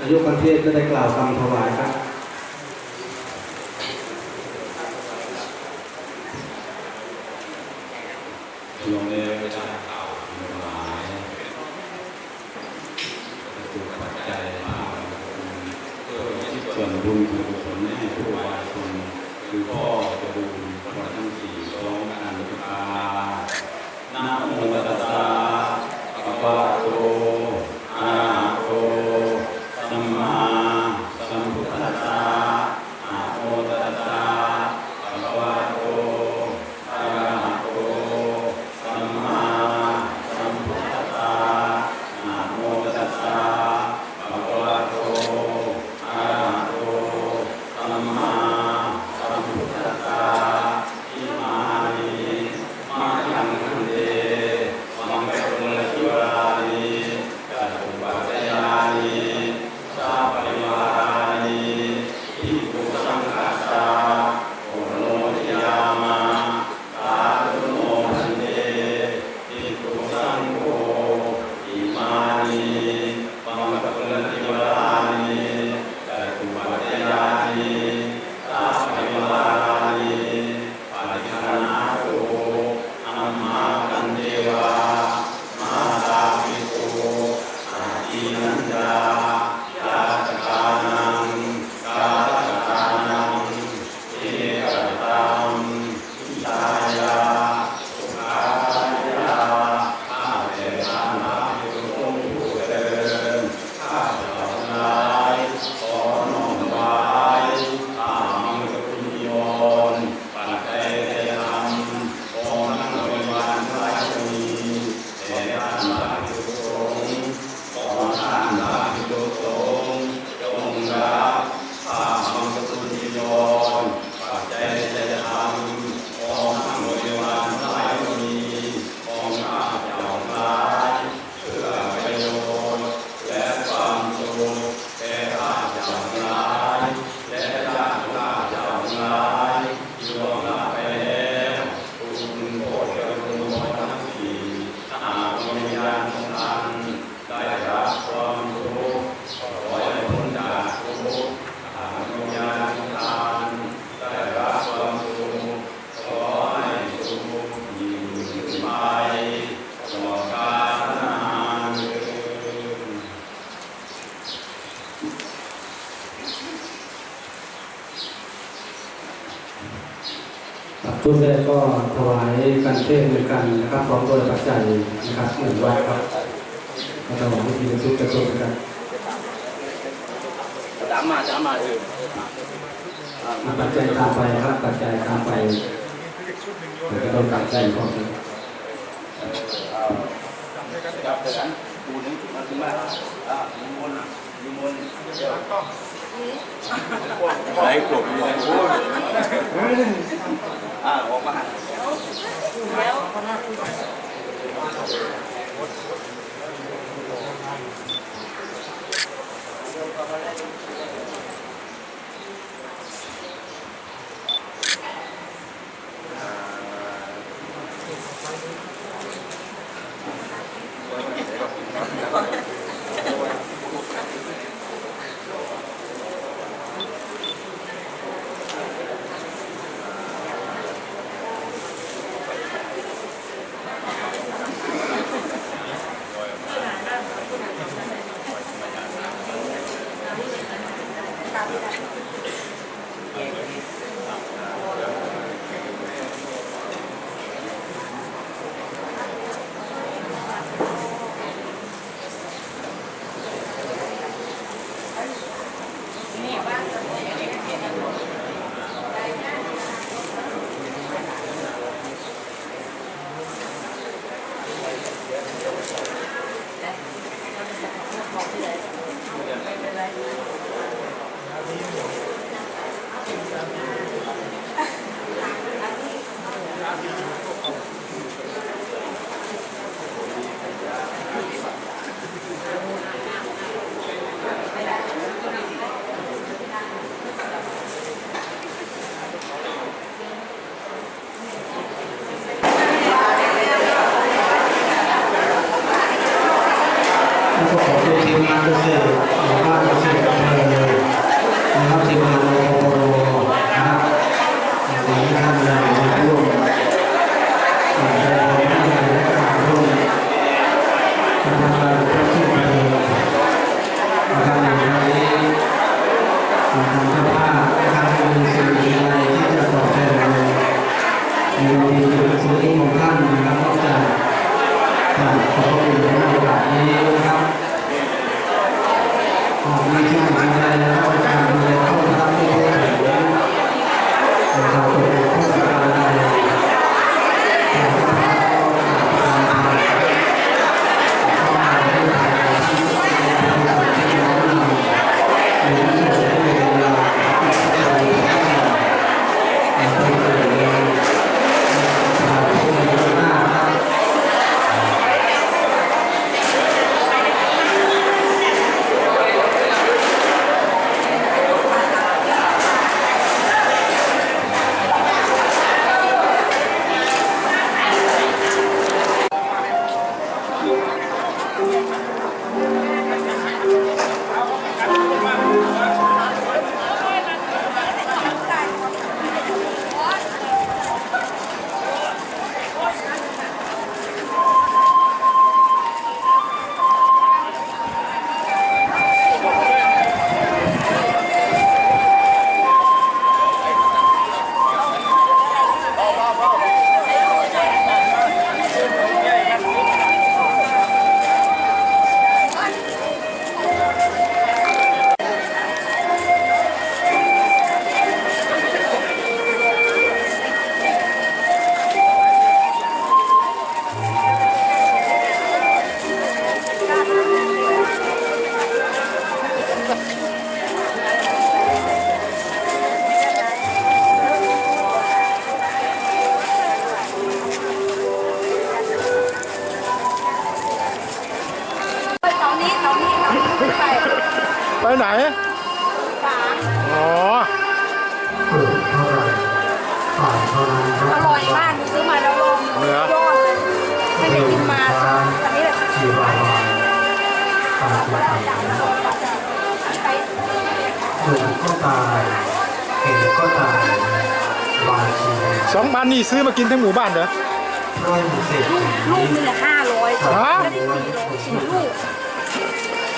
นายกประเทศก็ได้กล่าวคำถวายครับ ชุดแรกก็ถวายการเทศเหมือนกันนะครับพร้อมด้วยปัจจัยนะครับหนึ่งวัดครับมาถวายพิธีทุกกระทรวงกันสามมาสามมาเออปัจจัยตามไปครับปัจจัยตามไปเดี๋ยวต้องการใจก่อนจับฉันปูนึงมาถึงบ้านอะมีมนมีมนเดี๋ยวไหนกลบมีอะไร อ่าออกมาหันแล้วแล้ว ในส่วนนี้ของท่านนะครับกจะขอบคุณในโอกาสนี้นะครับไม่ใช่อะไรนะครับ หนึ่งก็ตายเห็นก็ตายบาชีสองพันนี่ซื้อมากินทั้งหมู่บ้านเหรอร่อยเสร็จลูกนึงห้าร้อยฮะไม่ได้สี่ร้อยสี่ลูก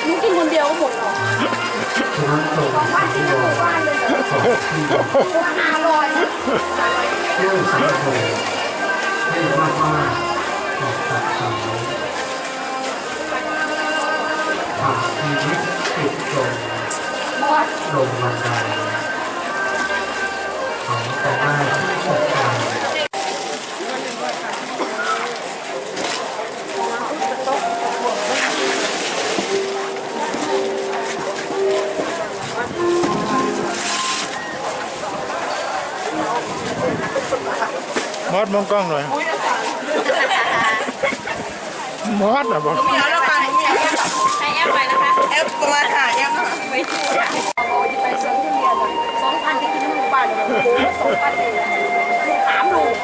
หนูกินคนเดียวก็หมดหรอกฉะนั้นตรงสองพันกินทั้งหมู่บ้านเลยสองที่ลูกละห้าร้อยเรื่องสังคมให้มากมากออกจากเขาผ่านชีวิตติดจมหมด ลงบันไดเขาจะได้ที่ตกใจมอดมองกล้องหน่อยมอดอะบอกเดี๋ยวเราไปเนี่ยใช้แอปไปนะคะแอปตัวค่ะแอปไม่ถูก ที่กินน้ำหมู่บ้านเลยโอ้โหสองปันเลยสามลูก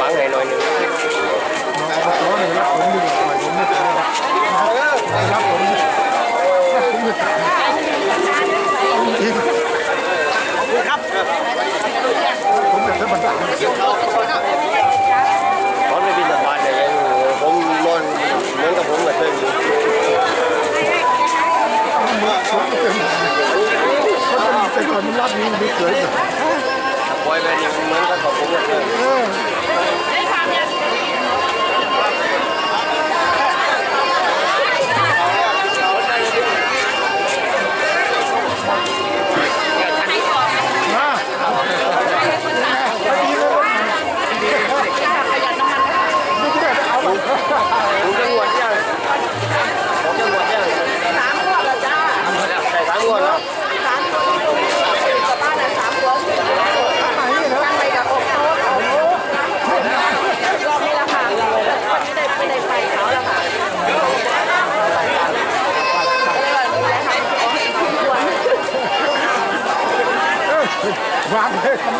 bán này nói nữa có cái viên tập bàn này cũng luôn muốn gặp bốn người chơi Hãy subscribe cho kênh Ghiền Mì Gõ Để không bỏ lỡ những video hấp dẫn เลยเหมือนกับของผมเลย not.